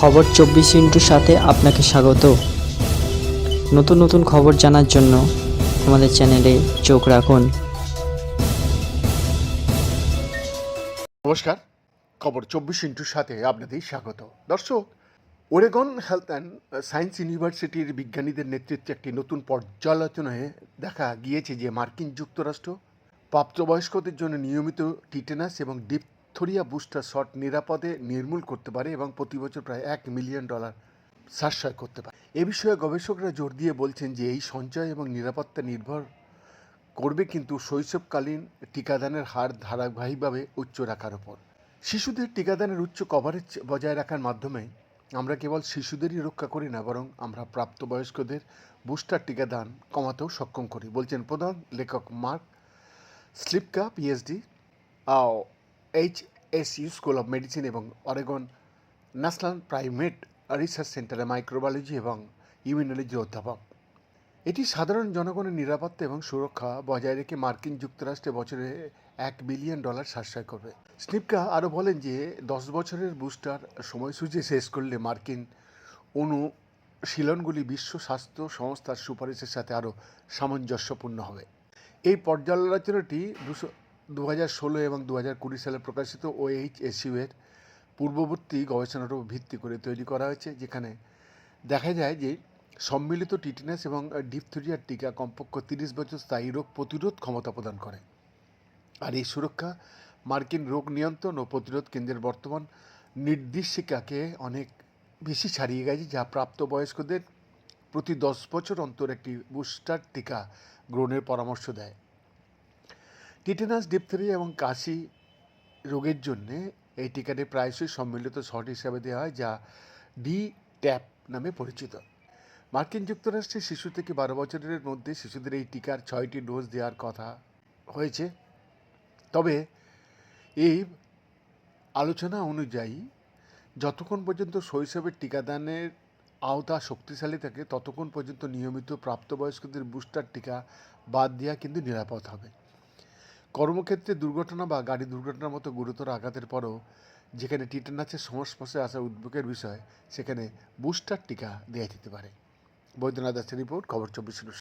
খবর চব্বিশ ইন্টুর সাথে আপনাকে স্বাগত। নতুন নতুন খবর জানার জন্য আমাদের চ্যানেলে চোখ রাখুন। নমস্কার, খবর চব্বিশ ইন্টুর সাথে আপনাদের স্বাগত। দর্শক ওরেগন হেলথ অ্যান্ড সায়েন্স ইউনিভার্সিটির বিজ্ঞানীদের নেতৃত্বে একটি নতুন পর্যালোচনায় দেখা গিয়েছে যে মার্কিন যুক্তরাষ্ট্র প্রাপ্তবয়স্কদের জন্য নিয়মিত টিটেনাস এবং ডিপথোরিয়া বুস্টার শট নিরাপদে নির্মূল করতে পারে এবং প্রতি বছর প্রায় এক মিলিয়ন ডলার সাশ্রয় করতে পারে। এ বিষয়ে গবেষকরা জোর দিয়ে বলছেন যে এই সঞ্চয় এবং নিরাপত্তা নির্ভর করবে কিন্তু শৈশবকালীন টিকাদানের হার ধারাবাহিকভাবে উচ্চ রাখার ওপর। শিশুদের টিকাদানের উচ্চ কভারেজ বজায় রাখার মাধ্যমে আমরা কেবল শিশুদেরই রক্ষা করি না, বরং আমরা প্রাপ্তবয়স্কদের বুস্টার টিকাদান কমাতেও সক্ষম করি, বলছেন প্রধান লেখক Mark Slifka, PhD. H S U school of medicine এবং অরেগন ন্যাশনাল প্রাইমেট রিসার্চ সেন্টারে মাইক্রোবায়োলজি এবং ইমিউনোলজির অধ্যাপক। এটি সাধারণ জনগণের নিরাপত্তা এবং সুরক্ষা বজায় রেখে মার্কিন যুক্তরাষ্ট্রে বছরে এক বিলিয়ন ডলার সাশ্রয় করবে। স্নিপকা আরও বলেন যে, দশ বছরের বুস্টার সময়সূচি শেষ করলে মার্কিন অনুশীলনগুলি বিশ্ব স্বাস্থ্য সংস্থার সুপারিশের সাথে আরও সামঞ্জস্যপূর্ণ হবে। এই পর্যালোচনাটি দুশো দু হাজার ষোলো এবং দু হাজার কুড়ি সালে প্রকাশিত ওএইচ এসইউ এর পূর্ববর্তী গবেষণার উপর ভিত্তি করে তৈরি করা হয়েছে, যেখানে দেখা যায় যে সম্মিলিত টিটেনাস এবং ডিপথেরিয়ার টিকা কমপক্ষে তিরিশ বছর স্থায়ী রোগ প্রতিরোধ ক্ষমতা প্রদান করে। আর এই সুরক্ষা মার্কিন রোগ নিয়ন্ত্রণ ও প্রতিরোধ কেন্দ্রের বর্তমান নির্দেশিকাকে অনেক বেশি ছাড়িয়ে গেছে, যা প্রাপ্তবয়স্কদের প্রতি দশ বছর অন্তর একটি বুস্টার টিকা গ্রহণের পরামর্শ দেয়। টিটেনাস ডিপথেরিয়া এবং কাশি রোগের জন্য এই টিকাটি প্রায়শই সম্মিলিত শট হিসাবে দেওয়া হয়, যা ডি ট্যাপ নামে পরিচিত। মার্কিন যুক্তরাষ্ট্রে শিশু থেকে বারো বছরের মধ্যে শিশুদের এই টিকার ছয়টি ডোজ দেওয়ার কথা হয়েছে। তবে এই আলোচনা অনুযায়ী, যতক্ষণ পর্যন্ত শৈশবের টিকাদানের আওতা শক্তিশালী থাকে, ততক্ষণ পর্যন্ত নিয়মিত প্রাপ্তবয়স্কদের বুস্টার টিকা বাদ দেওয়া কিন্তু নিরাপদ হবে। কর্মক্ষেত্রে দুর্ঘটনা বা গাড়ি দুর্ঘটনার মতো গুরুতর আঘাতের পরও যেখানে টিটানাসের সংস্পর্শে আসা উদ্বেগের বিষয়, সেখানে বুস্টার টিকা দেওয়া যেতে পারে। বৈদ্যনাথ দাসের রিপোর্ট, খবর চব্বিশ